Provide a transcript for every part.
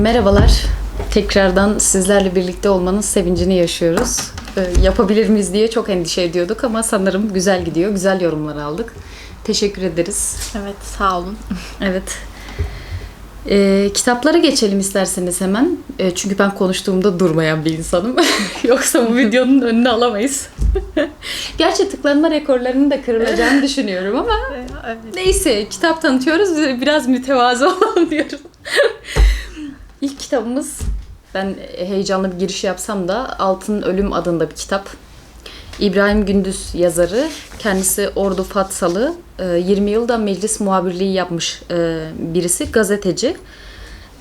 Merhabalar. Tekrardan sizlerle birlikte olmanın sevincini yaşıyoruz. Ee, yapabilir miyiz diye çok endişe ediyorduk ama sanırım güzel gidiyor. Güzel yorumlar aldık. Teşekkür ederiz. Evet sağ olun. Evet. Ee, kitaplara geçelim isterseniz hemen. Ee, çünkü ben konuştuğumda durmayan bir insanım. Yoksa bu videonun önünü alamayız. Gerçi tıklanma rekorlarının da kırılacağını düşünüyorum ama Evet. Neyse kitap tanıtıyoruz. Biraz mütevazı olalım diyoruz. İlk kitabımız ben heyecanlı bir giriş yapsam da Altın Ölüm adında bir kitap. İbrahim Gündüz yazarı. Kendisi Ordu Fatsalı. Ee, 20 yılda meclis muhabirliği yapmış e, birisi. Gazeteci.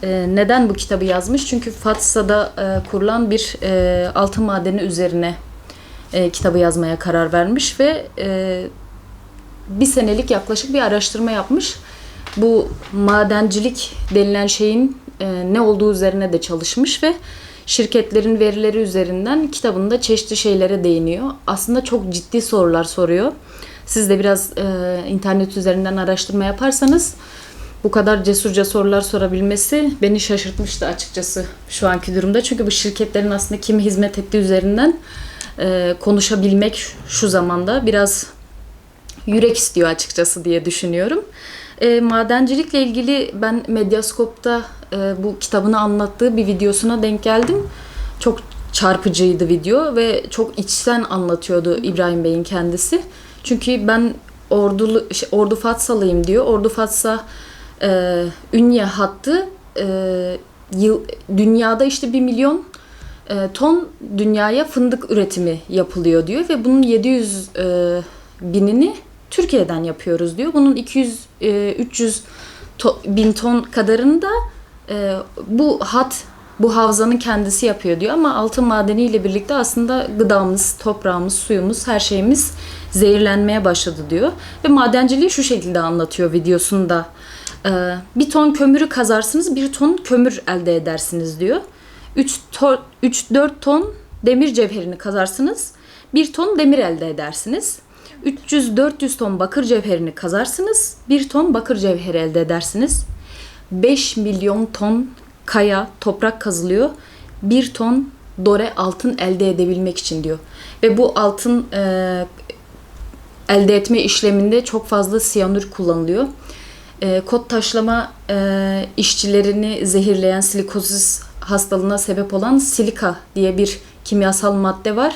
Ee, Neden bu kitabı yazmış? Çünkü Fatsa'da e, kurulan bir e, altın madeni üzerine kitabı yazmaya karar vermiş ve bir senelik yaklaşık bir araştırma yapmış. Bu madencilik denilen şeyin e, ne olduğu üzerine de çalışmış ve şirketlerin verileri üzerinden kitabında çeşitli şeylere değiniyor. Aslında çok ciddi sorular soruyor. Siz de biraz e, internet üzerinden araştırma yaparsanız bu kadar cesurca sorular sorabilmesi beni şaşırtmıştı açıkçası şu anki durumda. Çünkü bu şirketlerin aslında kime hizmet ettiği üzerinden e, konuşabilmek şu zamanda biraz yürek istiyor açıkçası diye düşünüyorum. E, madencilikle ilgili ben Medyaskop'ta e, bu kitabını anlattığı bir videosuna denk geldim. Çok çarpıcıydı video ve çok içten anlatıyordu İbrahim Bey'in kendisi. Çünkü ben Ordulu, şey, Ordu Fatsalıyım diyor. Ordu Fatsa e, Ünye hattı e, yıl, dünyada işte bir milyon e, ton dünyaya fındık üretimi yapılıyor diyor ve bunun 700 e, binini Türkiye'den yapıyoruz diyor. Bunun 200 e, 300 to- bin ton kadarını da e, bu hat bu havzanın kendisi yapıyor diyor ama altın madeniyle birlikte aslında gıdamız, toprağımız, suyumuz, her şeyimiz zehirlenmeye başladı diyor. Ve madenciliği şu şekilde anlatıyor videosunda. E, bir ton kömürü kazarsınız, bir ton kömür elde edersiniz diyor. 3-4 ton demir cevherini kazarsınız, bir ton demir elde edersiniz. 300-400 ton bakır cevherini kazarsınız, bir ton bakır cevheri elde edersiniz. 5 milyon ton kaya, toprak kazılıyor. Bir ton dore altın elde edebilmek için diyor. Ve bu altın e, elde etme işleminde çok fazla siyanür kullanılıyor. E, kot taşlama e, işçilerini zehirleyen silikozis hastalığına sebep olan silika diye bir kimyasal madde var.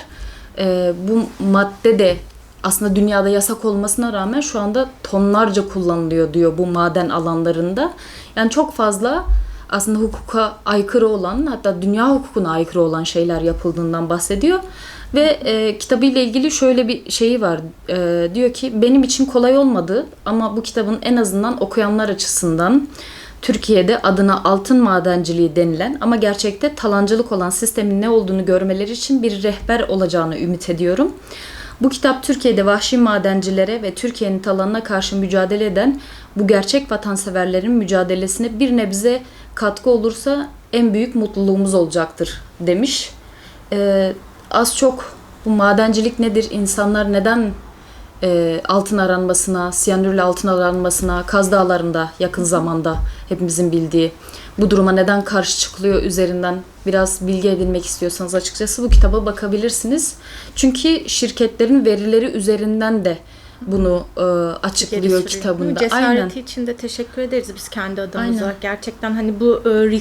E, bu madde de aslında dünyada yasak olmasına rağmen şu anda tonlarca kullanılıyor diyor bu maden alanlarında. Yani çok fazla aslında hukuka aykırı olan hatta dünya hukukuna aykırı olan şeyler yapıldığından bahsediyor. Ve e, kitabıyla ilgili şöyle bir şeyi var. E, diyor ki benim için kolay olmadı ama bu kitabın en azından okuyanlar açısından Türkiye'de adına altın madenciliği denilen ama gerçekte talancılık olan sistemin ne olduğunu görmeleri için bir rehber olacağını ümit ediyorum. Bu kitap Türkiye'de vahşi madencilere ve Türkiye'nin talanına karşı mücadele eden bu gerçek vatanseverlerin mücadelesine bir nebze katkı olursa en büyük mutluluğumuz olacaktır demiş. Ee, az çok bu madencilik nedir? İnsanlar neden e, altın aranmasına, siyanürle altın aranmasına, Kaz Dağları'nda yakın zamanda hepimizin bildiği bu duruma neden karşı çıkılıyor üzerinden biraz bilgi edinmek istiyorsanız açıkçası bu kitaba bakabilirsiniz. Çünkü şirketlerin verileri üzerinden de bunu e, açıklıyor Geri kitabında. Cesareti Aynen. için de teşekkür ederiz biz kendi adımıza. Aynen. Gerçekten hani bu e,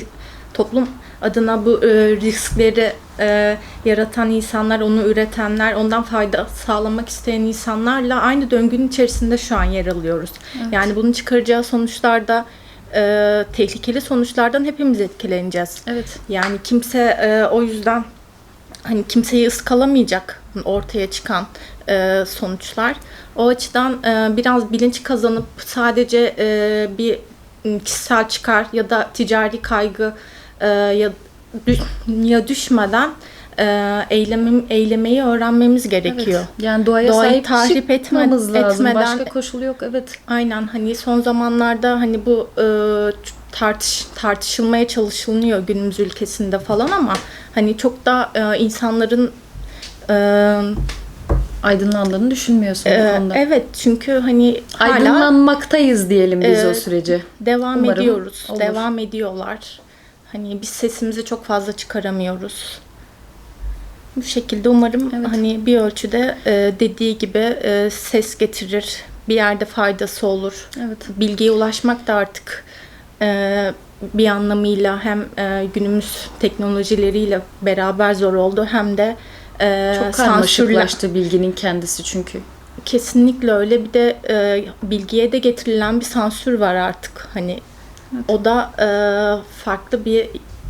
toplum adına bu e, riskleri e, yaratan insanlar, onu üretenler, ondan fayda sağlamak isteyen insanlarla aynı döngünün içerisinde şu an yer alıyoruz. Yani bunun çıkaracağı sonuçlarda e, tehlikeli sonuçlardan hepimiz etkileneceğiz. Evet. Yani kimse e, o yüzden hani kimseyi ıskalamayacak ortaya çıkan e, sonuçlar. O açıdan e, biraz bilinç kazanıp sadece e, bir kişisel çıkar ya da ticari kaygı e, ya, düş- ya düşmeden e, eylemem, eylemeyi öğrenmemiz gerekiyor. Evet. Yani doğaya Doğayı sahip tahrip etme- lazım. etmeden- Başka koşul yok. Evet. Aynen hani son zamanlarda hani bu e, tartış tartışılmaya çalışılıyor günümüz ülkesinde falan ama hani çok da e, insanların e, Aydınlandığını düşünmüyorsun bu e, konuda. evet çünkü hani hala Aydınlanmaktayız diyelim biz o Evet. süreci. devam Umarım ediyoruz. olur. Devam ediyorlar. Hani biz sesimizi çok fazla çıkaramıyoruz. Bu şekilde umarım Evet. hani bir ölçüde e, dediği gibi e, ses getirir. Bir yerde faydası olur. Evet. Bilgiye ulaşmak da artık e, bir anlamıyla hem e, günümüz teknolojileriyle beraber zor oldu hem de e, Çok karmaşıklaştı bilginin kendisi çünkü. Kesinlikle öyle. Bir de e, bilgiye de getirilen bir sansür var artık. Hani o da e, farklı bir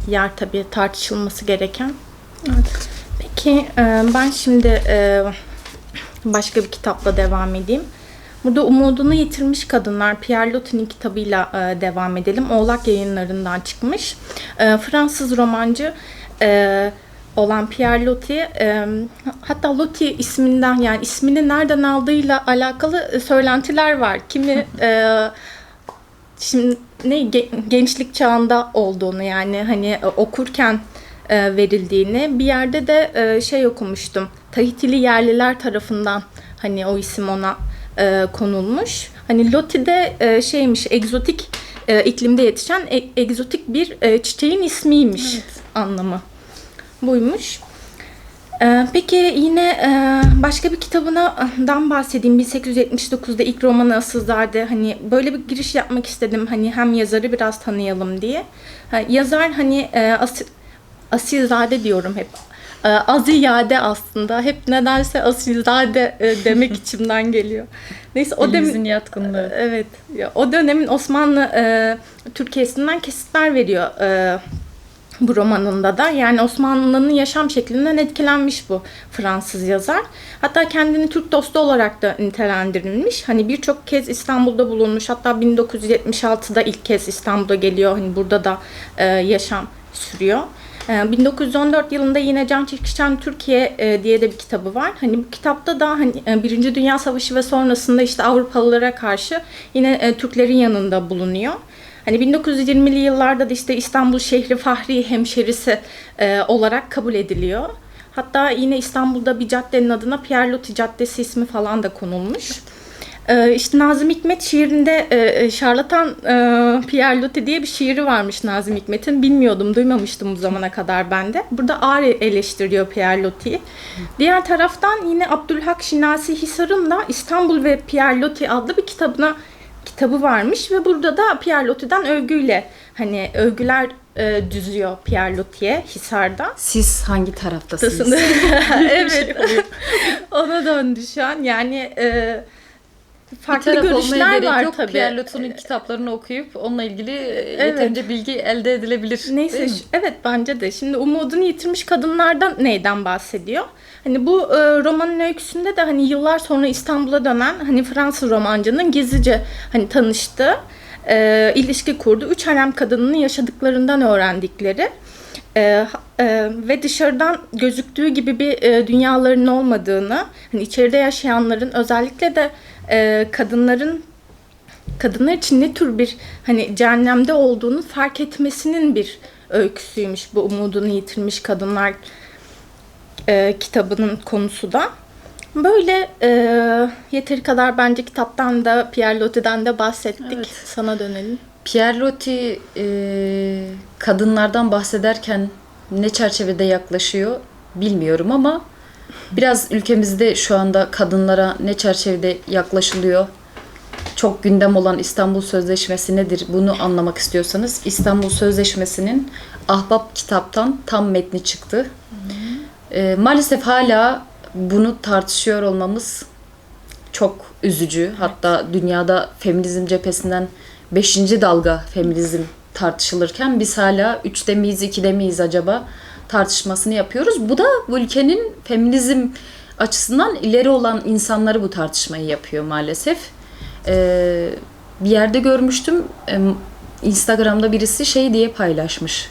yer tabii tartışılması gereken. Evet. Peki e, ben şimdi e, başka bir kitapla devam edeyim. Burada Umudunu Yitirmiş Kadınlar Pierre Loti'nin kitabıyla e, devam edelim. Oğlak yayınlarından çıkmış. E, Fransız romancı e, olan Pierre Loti e, hatta Loti isminden yani ismini nereden aldığıyla alakalı e, söylentiler var. Kimi e, şimdi ne ge- gençlik çağında olduğunu yani hani e, okurken e, verildiğini bir yerde de e, şey okumuştum. Tahitili yerliler tarafından hani o isim ona konulmuş. Hani Loti de e, şeymiş egzotik iklimde yetişen egzotik bir çiçeğin ismiymiş anlamı. Buymuş. Ee, peki yine e, başka bir kitabından bahsedeyim. 1879'da ilk romanı Asılzade. Hani böyle bir giriş yapmak istedim. Hani hem yazarı biraz tanıyalım diye. Ha, yazar hani e, As- Asilzade diyorum hep. E, Aziyade aslında. Hep nedense Asilzade demek içimden geliyor. Neyse o Dilimizin yatkınlığı. Evet. Ya, o dönemin Osmanlı Türkiye'sinden kesitler veriyor bu romanında da. Yani Osmanlı'nın yaşam şeklinden etkilenmiş bu Fransız yazar. Hatta kendini Türk dostu olarak da nitelendirilmiş. Hani birçok kez İstanbul'da bulunmuş. Hatta 1976'da ilk kez İstanbul'a geliyor. Hani burada da e, yaşam sürüyor. E, 1914 yılında yine Can Çekişen Türkiye e, diye de bir kitabı var. Hani bu kitapta da hani e, Birinci Dünya Savaşı ve sonrasında işte Avrupalılara karşı yine e, Türklerin yanında bulunuyor. Hani 1920'li yıllarda da işte İstanbul şehri fahri hemşerisi e, olarak kabul ediliyor. Hatta yine İstanbul'da bir caddenin adına Pierre Loti Caddesi ismi falan da konulmuş. Ee, işte Nazım Hikmet şiirinde e, şarlatan e, Pierre Loti diye bir şiiri varmış Nazım Hikmet'in. Bilmiyordum, duymamıştım bu zamana kadar ben de. Burada ağır eleştiriyor Pierre Loti'yi. Diğer taraftan yine Abdülhak Şinasi Hisar'ın da İstanbul ve Pierre Loti adlı bir kitabına kitabı varmış ve burada da Pierre Loti'den övgüyle hani övgüler e, düzüyor Pierre Loti'ye Hisar'da. Siz hangi taraftasınız? Tasını. evet. Ona döndü şu an. Yani e, farklı taraf olmaya görüşler gerek var yok. tabii. Pierre Loti'nin kitaplarını okuyup onunla ilgili e, yeterince bilgi elde edilebilir. Neyse evet bence de. Şimdi umudunu yitirmiş kadınlardan neyden bahsediyor? Hani bu e, romanın öyküsünde de hani yıllar sonra İstanbul'a dönen hani Fransız romancının gizlice hani tanıştığı, e, ilişki kurdu. Üç harem kadının yaşadıklarından öğrendikleri e, e, ve dışarıdan gözüktüğü gibi bir e, dünyalarının olmadığını, hani içeride yaşayanların özellikle de e, kadınların kadınlar için ne tür bir hani cehennemde olduğunu fark etmesinin bir öyküsüymüş bu umudunu yitirmiş kadınlar e, kitabının konusu da. Böyle e, yeteri kadar bence kitaptan da Pierre Loti'den de bahsettik. Evet. Sana dönelim. Pierre Loti e, kadınlardan bahsederken ne çerçevede yaklaşıyor bilmiyorum ama biraz ülkemizde şu anda kadınlara ne çerçevede yaklaşılıyor çok gündem olan İstanbul Sözleşmesi nedir bunu anlamak istiyorsanız İstanbul Sözleşmesi'nin Ahbap kitaptan tam metni çıktı. E, maalesef hala bunu tartışıyor olmamız çok üzücü. Hatta dünyada feminizm cephesinden 5. dalga feminizm tartışılırken biz hala 3'te miyiz 2'de miyiz acaba tartışmasını yapıyoruz. Bu da bu ülkenin feminizm açısından ileri olan insanları bu tartışmayı yapıyor maalesef. Ee, bir yerde görmüştüm em, Instagram'da birisi şey diye paylaşmış.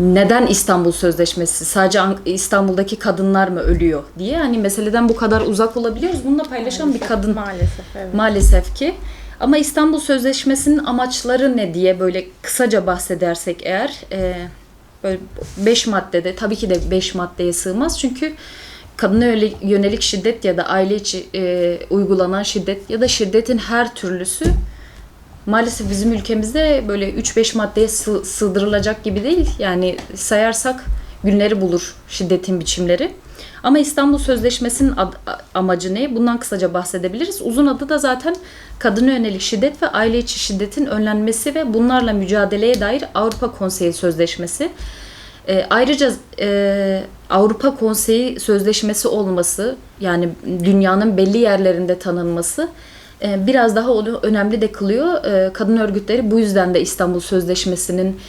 Neden İstanbul Sözleşmesi? Sadece An- İstanbul'daki kadınlar mı ölüyor diye. Hani meseleden bu kadar uzak olabiliyoruz. Bununla paylaşan bir kadın Maalesef evet. maalesef ki. Ama İstanbul Sözleşmesi'nin amaçları ne diye böyle kısaca bahsedersek eğer e, böyle 5 maddede tabii ki de 5 maddeye sığmaz çünkü kadına yönelik şiddet ya da aile içi e, uygulanan şiddet ya da şiddetin her türlüsü maalesef bizim ülkemizde böyle 3-5 maddeye sığ- sığdırılacak gibi değil. Yani sayarsak günleri bulur şiddetin biçimleri. Ama İstanbul Sözleşmesi'nin amacı ne? Bundan kısaca bahsedebiliriz. Uzun adı da zaten kadına yönelik şiddet ve aile içi şiddetin önlenmesi ve bunlarla mücadeleye dair Avrupa Konseyi Sözleşmesi. E, ayrıca e, Avrupa Konseyi Sözleşmesi olması yani dünyanın belli yerlerinde tanınması e, biraz daha onu önemli de kılıyor. E, kadın örgütleri bu yüzden de İstanbul Sözleşmesi'nin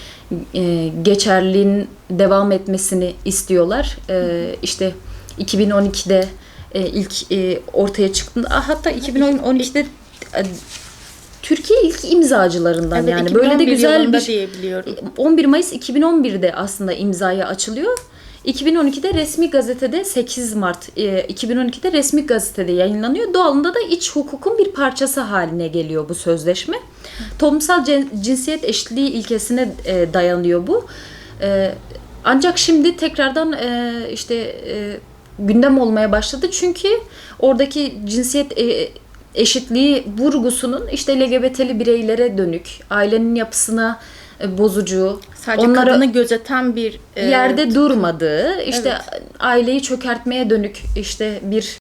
e, geçerliğinin devam etmesini istiyorlar. E, işte 2012'de e, ilk e, ortaya çıktığında hatta 2012'de e, Türkiye ilk imzacılarından Evet, yani böyle de 2011 güzel bir diye biliyorum. 11 Mayıs 2011'de aslında imzaya açılıyor. 2012'de resmi gazetede 8 Mart e, 2012'de resmi gazetede yayınlanıyor. Doğalında da iç hukukun bir parçası haline geliyor bu sözleşme. Toplumsal cin- cinsiyet eşitliği ilkesine e, dayanıyor bu. E, ancak şimdi tekrardan e, işte e, gündem olmaya başladı. Çünkü oradaki cinsiyet e, eşitliği vurgusunun işte LGBT'li bireylere dönük, ailenin yapısına e, bozucu, Sadece onlara kadını gözeten bir e, yerde durmadığı, işte aileyi çökertmeye dönük işte bir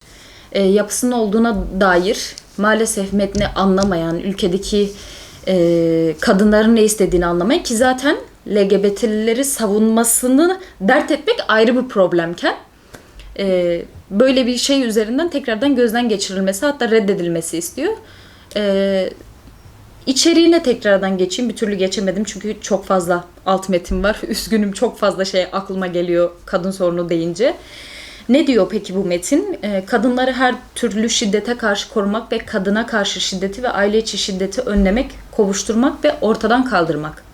e, yapısının olduğuna dair maalesef metni anlamayan, ülkedeki e, kadınların ne istediğini anlamayan ki zaten LGBT'lileri savunmasını dert etmek ayrı bir problemken e, böyle bir şey üzerinden tekrardan gözden geçirilmesi hatta reddedilmesi istiyor. E, içeriğine tekrardan geçeyim. Bir türlü geçemedim çünkü çok fazla alt metin var. Üzgünüm çok fazla şey aklıma geliyor kadın sorunu deyince. Ne diyor peki bu metin? E, kadınları her türlü şiddete karşı korumak ve kadına karşı şiddeti ve aile içi şiddeti önlemek, kovuşturmak ve ortadan kaldırmak.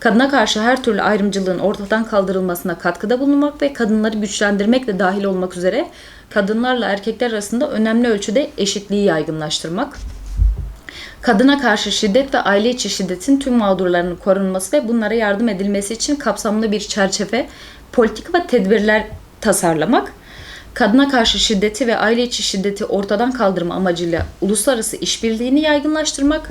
Kadına karşı her türlü ayrımcılığın ortadan kaldırılmasına katkıda bulunmak ve kadınları güçlendirmek de dahil olmak üzere kadınlarla erkekler arasında önemli ölçüde eşitliği yaygınlaştırmak. Kadına karşı şiddet ve aile içi şiddetin tüm mağdurlarının korunması ve bunlara yardım edilmesi için kapsamlı bir çerçeve, politik ve tedbirler tasarlamak. Kadına karşı şiddeti ve aile içi şiddeti ortadan kaldırma amacıyla uluslararası işbirliğini yaygınlaştırmak.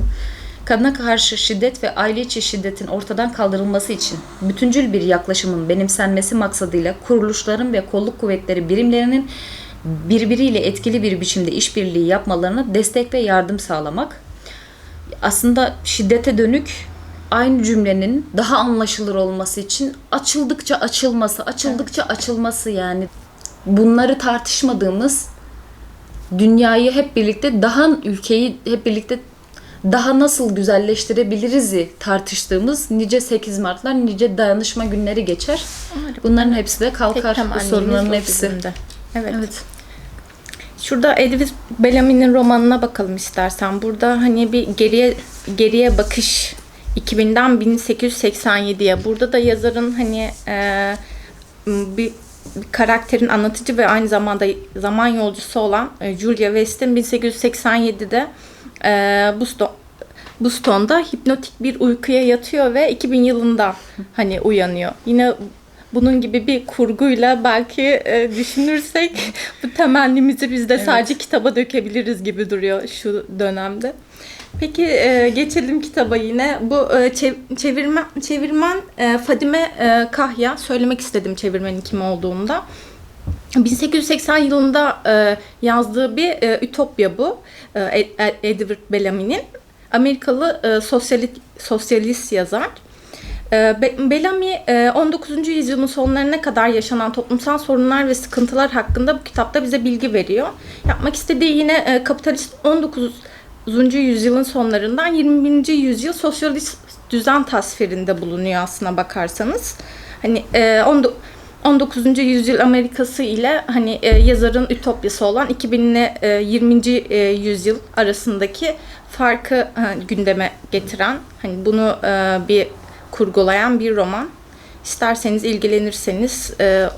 Kadına karşı şiddet ve aile içi şiddetin ortadan kaldırılması için bütüncül bir yaklaşımın benimsenmesi maksadıyla kuruluşların ve kolluk kuvvetleri birimlerinin birbiriyle etkili bir biçimde işbirliği yapmalarına destek ve yardım sağlamak aslında şiddete dönük aynı cümlenin daha anlaşılır olması için açıldıkça açılması, açıldıkça açılması yani. Bunları tartışmadığımız dünyayı hep birlikte daha ülkeyi hep birlikte daha nasıl güzelleştirebiliriz'i tartıştığımız nice 8 Mart'lar, nice dayanışma günleri geçer. Bunların hepsi de tek kalkar bu temennimiz sorunların hepsi. bizim de. Evet. Evet. Şurada Edwin Bellamy'nin romanına bakalım istersen. Burada hani bir geriye geriye bakış 2000'den 1887'ye. Burada da yazarın hani e, bir, bir karakterin anlatıcı ve aynı zamanda zaman yolcusu olan e, Julia West'in 1887'de e, Boston Boston'da hipnotik bir uykuya yatıyor ve 2000 yılında hani uyanıyor. Yine bunun gibi bir kurguyla belki e, düşünürsek bu temennimizi biz de sadece kitaba dökebiliriz gibi duruyor şu dönemde. Peki e, geçelim kitaba yine. Bu e, çev- çevirmen çevirmen e, Fadime e, Kahya. Söylemek istedim çevirmenin kim olduğunu da. 1880 yılında e, yazdığı bir e, ütopya bu. E, Ed- Edward Bellamy'nin. Amerikalı e, sosyalist, sosyalist yazar. E, Be- Bellamy e, 19. yüzyılın sonlarına kadar yaşanan toplumsal sorunlar ve sıkıntılar hakkında bu kitapta bize bilgi veriyor. Yapmak istediği yine e, kapitalist 19. yüzyılın sonlarından 20. yüzyıl sosyalist düzen tasvirinde bulunuyor aslına bakarsanız. Hani e, 19 19. yüzyıl Amerikası ile hani e, yazarın ütopyası olan 2000 ile e, 20. e, yüzyıl arasındaki farkı e, gündeme getiren hani bunu e, bir kurgulayan bir roman. İsterseniz ilgilenirseniz e,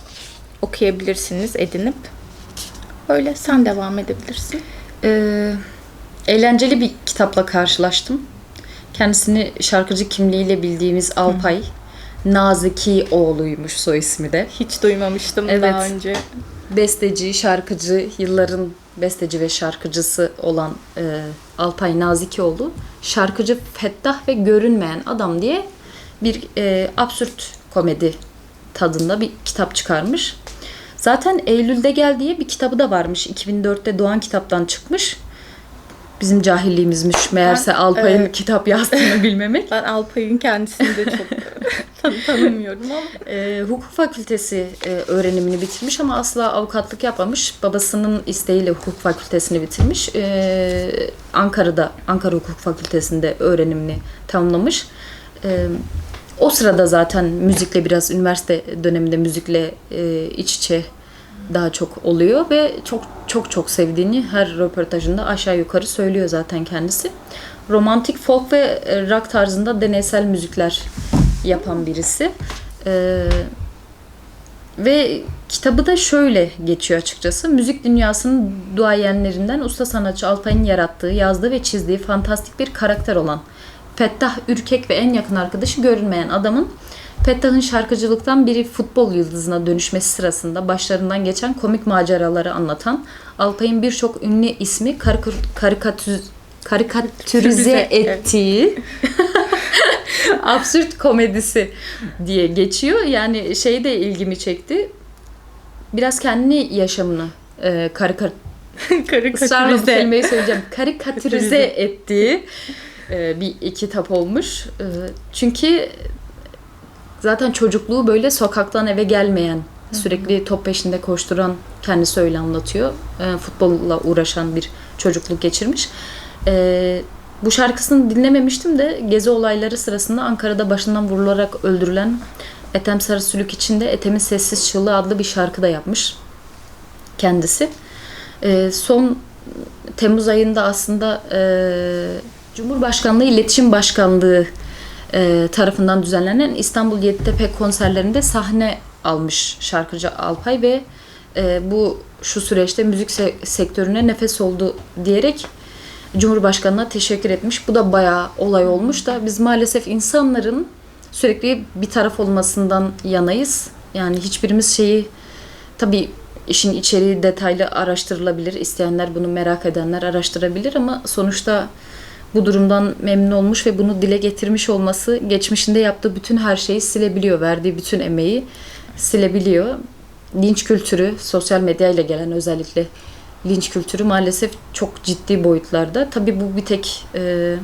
okuyabilirsiniz edinip. Öyle sen devam edebilirsin. Ee, eğlenceli bir kitapla karşılaştım. Kendisini şarkıcı kimliğiyle bildiğimiz Alpay. Naziki oğluymuş soy ismi de. Hiç duymamıştım Evet. daha önce. besteci, şarkıcı, yılların besteci ve şarkıcısı olan e, Alpay Nazikioğlu şarkıcı Fettah ve Görünmeyen Adam diye bir e, absürt komedi tadında bir kitap çıkarmış. Zaten Eylül'de gel diye bir kitabı da varmış. 2004'te Doğan kitaptan çıkmış. Bizim cahilliğimizmiş meğerse Ben, Alpay'ın evet. kitap yazdığını bilmemek. Ben Alpay'ın kendisini de çok tan- tanımıyorum ama. Ee, hukuk fakültesi e, öğrenimini bitirmiş ama asla avukatlık yapmamış. Babasının isteğiyle hukuk fakültesini bitirmiş. Ee, Ankara'da, Ankara Hukuk Fakültesi'nde öğrenimini tamamlamış. Ee, o sırada zaten müzikle biraz üniversite döneminde müzikle e, iç içe daha çok oluyor ve çok çok çok sevdiğini her röportajında aşağı yukarı söylüyor zaten kendisi. Romantik folk ve e, rock tarzında deneysel müzikler yapan birisi. Ee, ve kitabı da şöyle geçiyor açıkçası. Müzik dünyasının duayenlerinden usta sanatçı Alpay'ın yarattığı, yazdığı ve çizdiği fantastik bir karakter olan Fettah Ürkek ve en yakın arkadaşı görünmeyen adamın Fettah'ın şarkıcılıktan biri futbol yıldızına dönüşmesi sırasında başlarından geçen komik maceraları anlatan Alpay'ın birçok ünlü ismi karikatür, karikatürize ettiği absürt komedisi diye geçiyor. Yani şey de ilgimi çekti. Biraz kendi yaşamını e, bu Karikatürize. kelimeyi söyleyeceğim. Karikatürize. ettiği e, bir kitap olmuş. E, çünkü zaten çocukluğu böyle sokaktan eve gelmeyen, sürekli top peşinde koşturan kendisi öyle anlatıyor. E, futbolla uğraşan bir çocukluk geçirmiş. E, bu şarkısını dinlememiştim de gezi olayları sırasında Ankara'da başından vurularak öldürülen Ethem Sarısülük için de Ethem'in Sessiz Çığlığı adlı bir şarkı da yapmış kendisi. E, son Temmuz ayında aslında e, Cumhurbaşkanlığı İletişim Başkanlığı e, tarafından düzenlenen İstanbul Yeditepe konserlerinde sahne almış şarkıcı Alpay ve e, bu şu süreçte müzik se- sektörüne nefes oldu diyerek Cumhurbaşkanı'na teşekkür etmiş. Bu da bayağı olay olmuş da biz maalesef insanların sürekli bir taraf olmasından yanayız. Yani hiçbirimiz şeyi tabii işin içeriği detaylı araştırılabilir. İsteyenler bunu merak edenler araştırabilir ama sonuçta bu durumdan memnun olmuş ve bunu dile getirmiş olması geçmişinde yaptığı bütün her şeyi silebiliyor. Verdiği bütün emeği silebiliyor. Linç kültürü, sosyal medyayla gelen özellikle linç kültürü maalesef çok ciddi boyutlarda. Tabii bu bir tek e,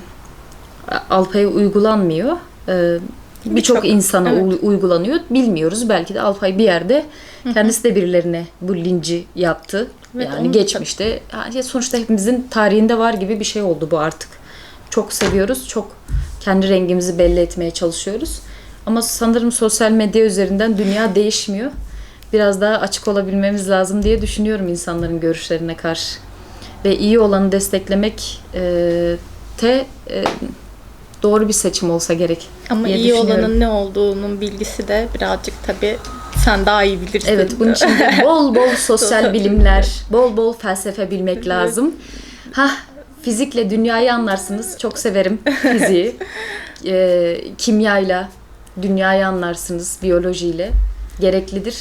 Alpay'a uygulanmıyor. E, Birçok Birçok, insana evet. uy- uygulanıyor. Bilmiyoruz. Belki de Alpay bir yerde kendisi de birilerine bu linci yaptı. Evet, yani geçmişte. Yani sonuçta hepimizin tarihinde var gibi bir şey oldu bu artık. Çok seviyoruz. Çok kendi rengimizi belli etmeye çalışıyoruz. Ama sanırım sosyal medya üzerinden dünya değişmiyor. Biraz daha açık olabilmemiz lazım diye düşünüyorum insanların görüşlerine karşı. Ve iyi olanı desteklemek e, te e, doğru bir seçim olsa gerek. Ama iyi olanın ne olduğunun bilgisi de birazcık tabii sen daha iyi bilirsin. Evet bunun için bol bol sosyal Sosyal bilimler, bol bol felsefe bilmek lazım. Ha fizikle dünyayı anlarsınız. Çok severim fiziği. Ee, kimyayla dünyayı anlarsınız, biyolojiyle. Gereklidir.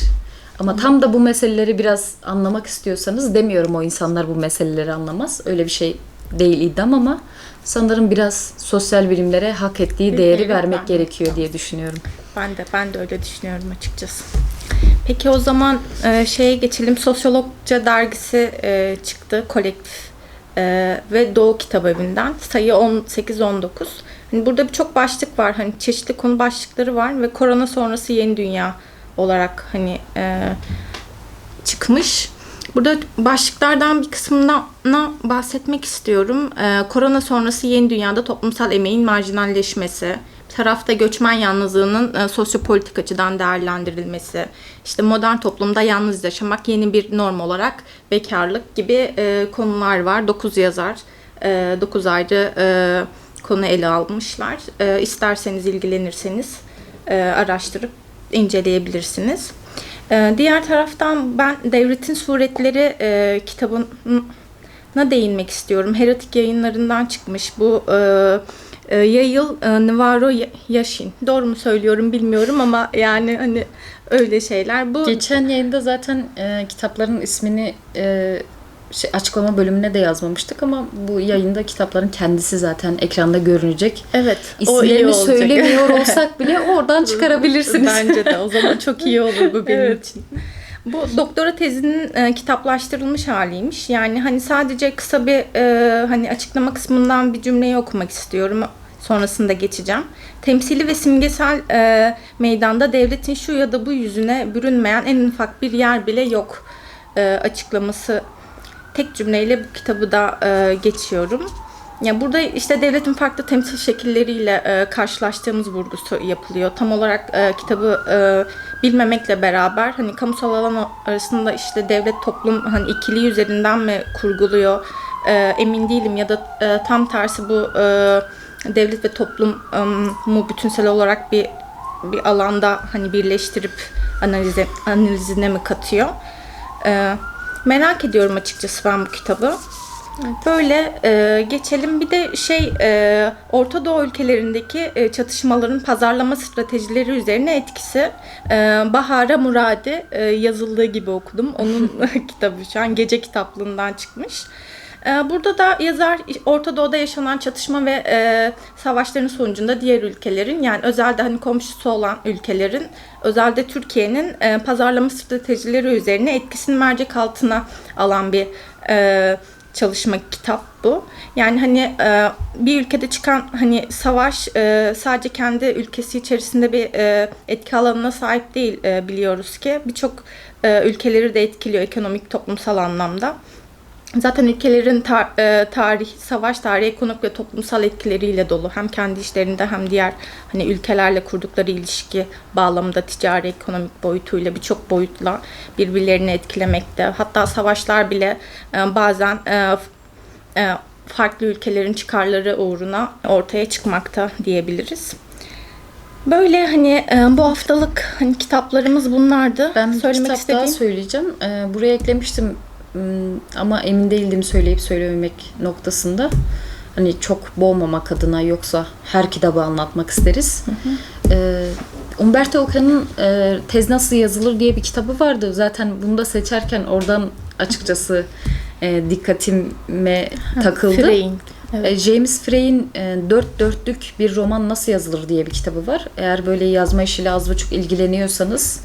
Ama tam da bu meseleleri biraz anlamak istiyorsanız demiyorum o insanlar bu meseleleri anlamaz. Öyle bir şey değil iddiam ama sanırım biraz sosyal bilimlere hak ettiği değeri Evet, vermek ben- gerekiyor diye düşünüyorum. Ben de ben de öyle düşünüyorum açıkçası. Peki o zaman e, şeye geçelim. Sosyologca dergisi e, çıktı kolektif e, ve Doğu Kitabevi'nden sayı 18-19. Hani burada birçok başlık var. Hani çeşitli konu başlıkları var ve korona sonrası yeni dünya olarak hani e, çıkmış. Burada başlıklardan bir kısmına bahsetmek istiyorum. Ee, korona sonrası yeni dünyada toplumsal emeğin marjinalleşmesi, tarafta göçmen yalnızlığının e, sosyopolitik açıdan değerlendirilmesi, işte modern toplumda yalnız yaşamak yeni bir norm olarak bekarlık gibi e, konular var. 9 yazar, 9 ayrı e, konu ele almışlar. E, isterseniz ilgilenirseniz e, araştırıp inceleyebilirsiniz. Ee, diğer taraftan ben Devletin Suretleri e, kitabına değinmek istiyorum. Heretik yayınlarından çıkmış bu e, E, Yayıl e, Nvaro Ya- Yashin. Doğru mu söylüyorum bilmiyorum ama yani hani öyle şeyler. Bu Geçen yayında zaten e, kitapların ismini e, şey, açıklama bölümüne de yazmamıştık ama bu yayında kitapların kendisi zaten ekranda görünecek. evet İsimlerini söylemiyor olsak bile oradan çıkarabilirsiniz. Bence de o zaman çok iyi olur bu benim Evet. için. Bu doktora tezinin e, kitaplaştırılmış haliymiş. Yani hani sadece kısa bir e, hani açıklama kısmından bir cümleyi okumak istiyorum. Sonrasında geçeceğim. Temsili ve simgesel e, meydanda devletin şu ya da bu yüzüne bürünmeyen en ufak bir yer bile yok e, açıklaması. Tek cümleyle bu kitabı da e, geçiyorum. Ya burada işte devletin farklı temsil şekilleriyle e, karşılaştığımız vurgusu yapılıyor. Tam olarak e, kitabı e, bilmemekle beraber hani kamusal alan arasında işte devlet toplum hani ikiliği üzerinden mi kurguluyor e, emin değilim ya da e, tam tersi bu e, devlet ve toplumu bütünsel olarak bir bir alanda hani birleştirip analize analizine mi katıyor? E, merak ediyorum açıkçası ben bu kitabı. Böyle e, geçelim. Bir de şey e, Orta Doğu ülkelerindeki e, çatışmaların pazarlama stratejileri üzerine etkisi. E, Bahara Muradi e, yazıldığı gibi okudum. Onun kitabı şu an gece kitaplığından çıkmış. E, Burada da yazar Orta Doğu'da yaşanan çatışma ve e, savaşların sonucunda diğer ülkelerin yani özelde hani komşusu olan ülkelerin özelde Türkiye'nin e, pazarlama stratejileri üzerine etkisini mercek altına alan bir e, çalışma kitap bu. Yani hani e, bir ülkede çıkan hani savaş e, sadece kendi ülkesi içerisinde bir e, etki alanına sahip değil biliyoruz ki. Birçok ülkeleri de etkiliyor ekonomik toplumsal anlamda. Zaten ülkelerin tar- e, tarihi, savaş tarihi, ekonomik ve toplumsal etkileriyle dolu. Hem kendi işlerinde hem diğer hani ülkelerle kurdukları ilişki bağlamında ticari, ekonomik boyutuyla birçok boyutla birbirlerini etkilemekte. Hatta savaşlar bile e, bazen e, e, farklı ülkelerin çıkarları uğruna ortaya çıkmakta diyebiliriz. Böyle hani e, bu haftalık hani kitaplarımız bunlardı. Ben bir söylemek kitap daha istediğim. söyleyeceğim. Ee, buraya eklemiştim ama emin değildim söyleyip söylememek noktasında. Hani çok boğmamak adına yoksa her kitabı anlatmak isteriz. Ee, Umberto Eco'nun e, Tez Nasıl Yazılır diye bir kitabı vardı. Zaten bunu da seçerken oradan açıkçası e, dikkatime takıldı. Frey'in. Evet. E, James Frey'in e, Dört Dörtlük Bir Roman Nasıl Yazılır diye bir kitabı var. Eğer böyle yazma işiyle az buçuk ilgileniyorsanız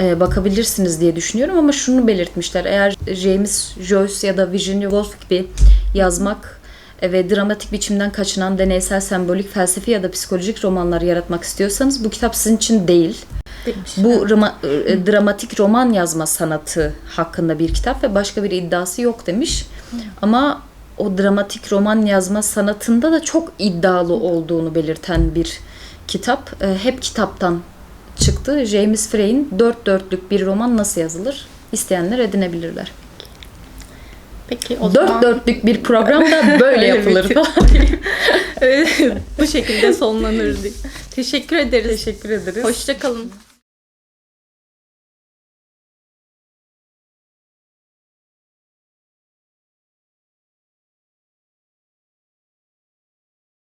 e, bakabilirsiniz diye düşünüyorum ama şunu belirtmişler. Eğer James Joyce ya da Virginia Woolf gibi yazmak ve dramatik biçimden kaçınan deneysel, sembolik, felsefi ya da psikolojik romanlar yaratmak istiyorsanız bu kitap sizin için değil. Demiş. Bu roma- e, dramatik roman yazma sanatı hakkında bir kitap ve başka bir iddiası yok demiş. Ama o dramatik roman yazma sanatında da çok iddialı olduğunu belirten bir kitap. E, hep kitaptan çıktı. James Frey'in Dört Dörtlük Bir Roman Nasıl Yazılır? İsteyenler edinebilirler. Peki o Dört zaman dörtlük bir program da böyle Öyle yapılır falan. bu şekilde sonlanır diye. Teşekkür ederiz. Teşekkür ederiz. Hoşça kalın.